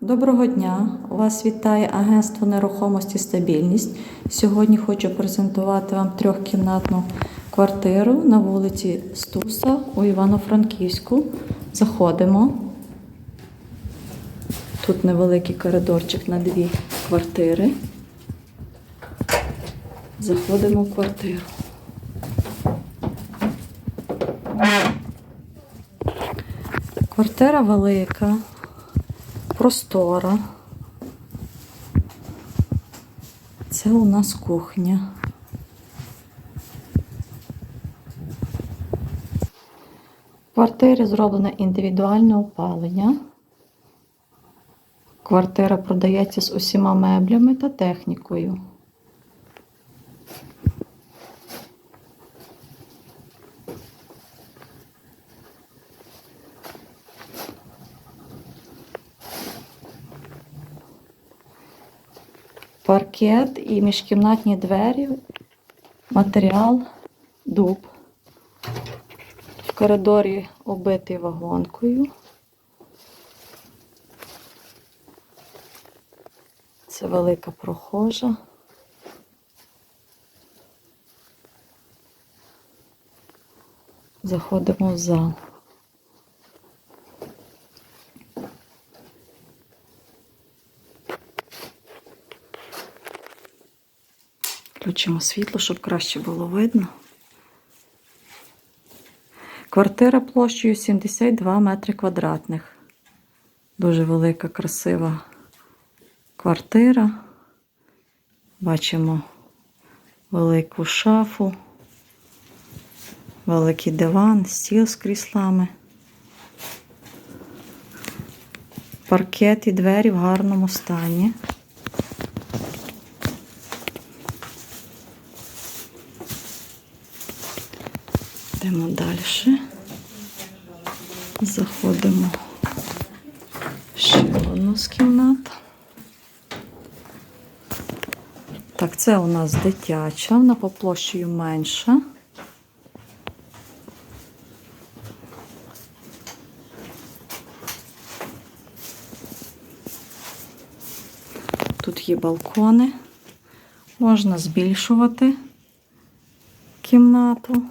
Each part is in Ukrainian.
Доброго дня! Вас вітає агентство нерухомості Стабільність. Сьогодні хочу презентувати вам трьохкімнатну квартиру на вулиці Стуса у Івано-Франківську. Заходимо. Тут невеликий коридорчик на дві квартири. Заходимо в квартиру. Квартира велика, простора. Це у нас кухня. В квартирі зроблене індивідуальне опалення. Квартира продається з усіма меблями та технікою. Паркет і міжкімнатні двері, матеріал, дуб. В коридорі обитий вагонкою. Це велика прохожа. Заходимо в зал. Включимо світло, щоб краще було видно. Квартира площею 72 метри квадратних. Дуже велика, красива квартира. Бачимо велику шафу, великий диван, стіл з кріслами. Паркет і двері в гарному стані. Йдемо далі. Заходимо ще в одну з кімнат. Так, це у нас дитяча, вона по площею менша. Тут є балкони, можна збільшувати кімнату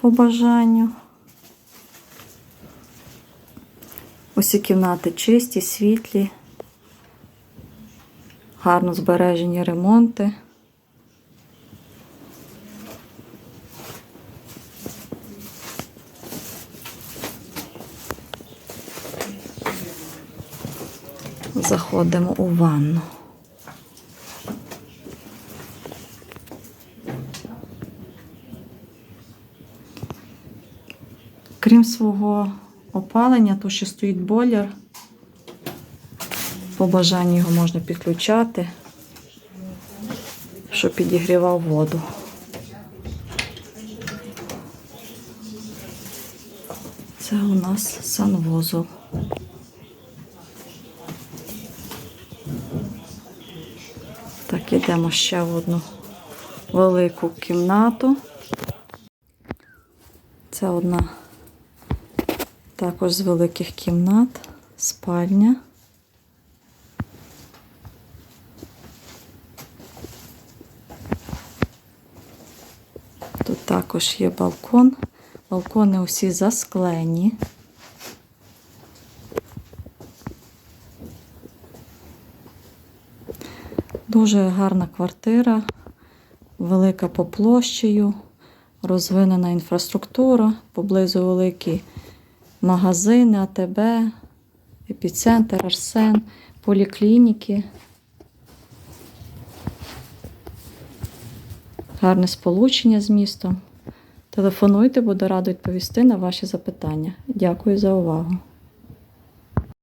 по бажанню. Усі кімнати чисті, світлі, гарно збережені ремонти. Заходимо у ванну. Крім свого опалення, то ще стоїть бойлер. По бажанню його можна підключати, щоб підігрівав воду. Це у нас санвузол. Так, ідемо ще в одну велику кімнату. Це одна також з великих кімнат, спальня. Тут також є балкон. Балкони усі засклені. Дуже гарна квартира, велика по площею, розвинена інфраструктура, поблизу великі магазини, АТБ, епіцентр, Арсен, поліклініки. Гарне сполучення з містом. Телефонуйте, буду рада відповісти на ваші запитання. Дякую за увагу.